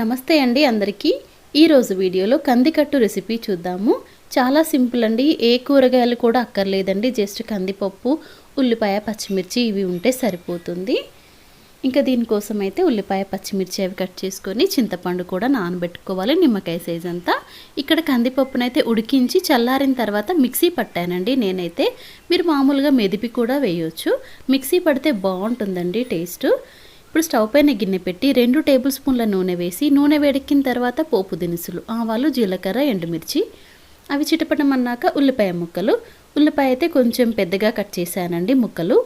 నమస్తే అండి అందరికీ. ఈరోజు వీడియోలో కందికట్టు రెసిపీ చూద్దాము. చాలా సింపుల్ అండి. ఏ కూరగాయలు కూడా అక్కర్లేదండి. జస్ట్ కందిపప్పు ఉల్లిపాయ పచ్చిమిర్చి ఇవి ఉంటే సరిపోతుంది. ఇంకా దీనికోసం అయితే ఉల్లిపాయ పచ్చిమిర్చి అవి కట్ చేసుకొని చింతపండు కూడా నానబెట్టుకోవాలి. నిమ్మకాయ సైజ్ అంతా. ఇక్కడ కందిపప్పునైతే ఉడికించి చల్లారిన తర్వాత మిక్సీ పట్టానండి నేనైతే. మీరు మామూలుగా మెదిపి కూడా వేయొచ్చు. మిక్సీ పడితే బాగుంటుందండి టేస్ట్. ఇప్పుడు స్టవ్ పైన గిన్నె పెట్టి రెండు టేబుల్ స్పూన్ల నూనె వేసి నూనె వేడెక్కిన తర్వాత పోపు దినుసులు ఆవాలు జీలకర్ర ఎండుమిర్చి. అవి చిటపడమన్నాక ఉల్లిపాయ ముక్కలు. ఉల్లిపాయ అయితే కొంచెం పెద్దగా కట్ చేశానండి ముక్కలు.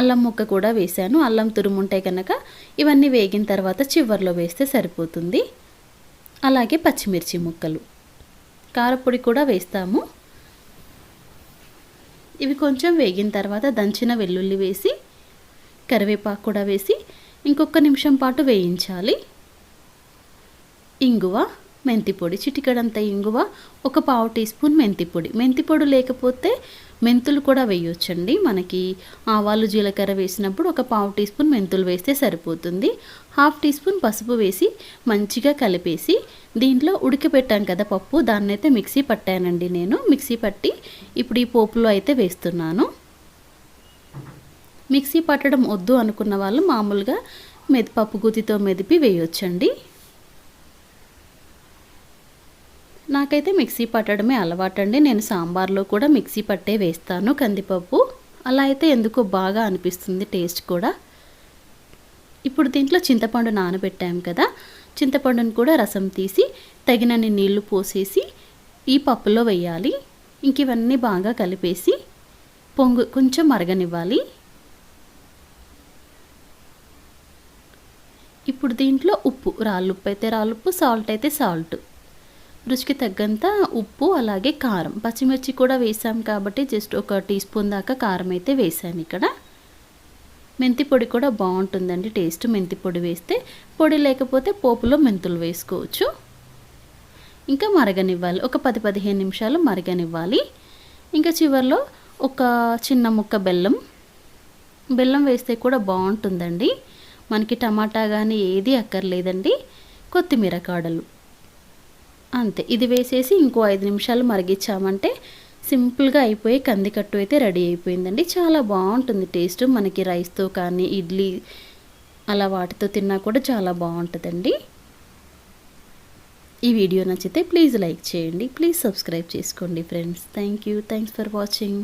అల్లం ముక్క కూడా వేశాను. అల్లం తురుముంటే కనుక ఇవన్నీ వేగిన తర్వాత చివర్లో వేస్తే సరిపోతుంది. అలాగే పచ్చిమిర్చి ముక్కలు. కారపొడి కూడా వేస్తాము. ఇవి కొంచెం వేగిన తర్వాత దంచిన వెల్లుల్లి వేసి కరివేపాకు కూడా వేసి ఇంకొక నిమిషం పాటు వేయించాలి. ఇంగువ మెంతి పొడి చిటికడంత ఇంగువ ఒక పావు టీ స్పూన్ మెంతి పొడి. మెంతి పొడి లేకపోతే మెంతులు కూడా వేయొచ్చండి. మనకి ఆవాలు జీలకర్ర వేసినప్పుడు ఒక పావు టీ స్పూన్ మెంతులు వేస్తే సరిపోతుంది. హాఫ్ టీ స్పూన్ పసుపు వేసి మంచిగా కలిపేసి దీంట్లో ఉడికపెట్టాం కదా పప్పు దాన్నైతే మిక్సీ పట్టానండి నేను. మిక్సీ పట్టి ఇప్పుడు ఈ పోపులో అయితే వేస్తున్నాను. మిక్సీ పట్టడం వద్దు అనుకున్న వాళ్ళు మామూలుగా మెది పప్పు గుత్తితో మెదిపి వేయొచ్చండి. నాకైతే మిక్సీ పట్టడమే అలవాటండి. నేను సాంబార్లో కూడా మిక్సీ పట్టే వేస్తాను కందిపప్పు. అలా అయితే ఎందుకో బాగా అనిపిస్తుంది టేస్ట్ కూడా. ఇప్పుడు దీంట్లో చింతపండు నానబెట్టాం కదా. చింతపండును కూడా రసం తీసి తగినన్ని నీళ్ళు పోసేసి ఈ పప్పులో వేయాలి. ఇంక ఇవన్నీ బాగా కలిపేసి పొంగు కొంచెం మరగనివ్వాలి. ఇప్పుడు దీంట్లో ఉప్పు రాళ్ళుప్పు అయితే రాళ్ళుప్పు సాల్ట్ అయితే సాల్ట్ రుచికి తగ్గంత ఉప్పు అలాగే కారం. పచ్చిమిర్చి కూడా వేసాం కాబట్టి జస్ట్ ఒక టీ స్పూన్ దాకా కారం అయితే వేసాను ఇక్కడ. మెంతి పొడి కూడా బాగుంటుందండి టేస్ట్ మెంతి పొడి వేస్తే. పొడి లేకపోతే పోపులో మెంతులు వేసుకోవచ్చు. ఇంకా మరగనివ్వాలి ఒక పది పదిహేను నిమిషాలు మరగనివ్వాలి. ఇంకా చివరిలో ఒక చిన్న ముక్క బెల్లం. బెల్లం వేస్తే కూడా బాగుంటుందండి. మనకి టమాటా కానీ ఏది అక్కర్లేదండి. కొత్తిమీర కాడలు. అంతే. ఇది వేసేసి ఇంకో ఐదు నిమిషాలు మరిగించామంటే సింపుల్గా అయిపోయి కందికట్టు అయితే రెడీ అయిపోయిందండి. చాలా బాగుంటుంది టేస్ట్. మనకి రైస్తో కానీ ఇడ్లీ అలా వాటితో తిన్నా కూడా చాలా బాగుంటుందండి. ఈ వీడియో నచ్చితే ప్లీజ్ లైక్ చేయండి. ప్లీజ్ సబ్స్క్రైబ్ చేసుకోండి friends. Thank you. Thanks for watching.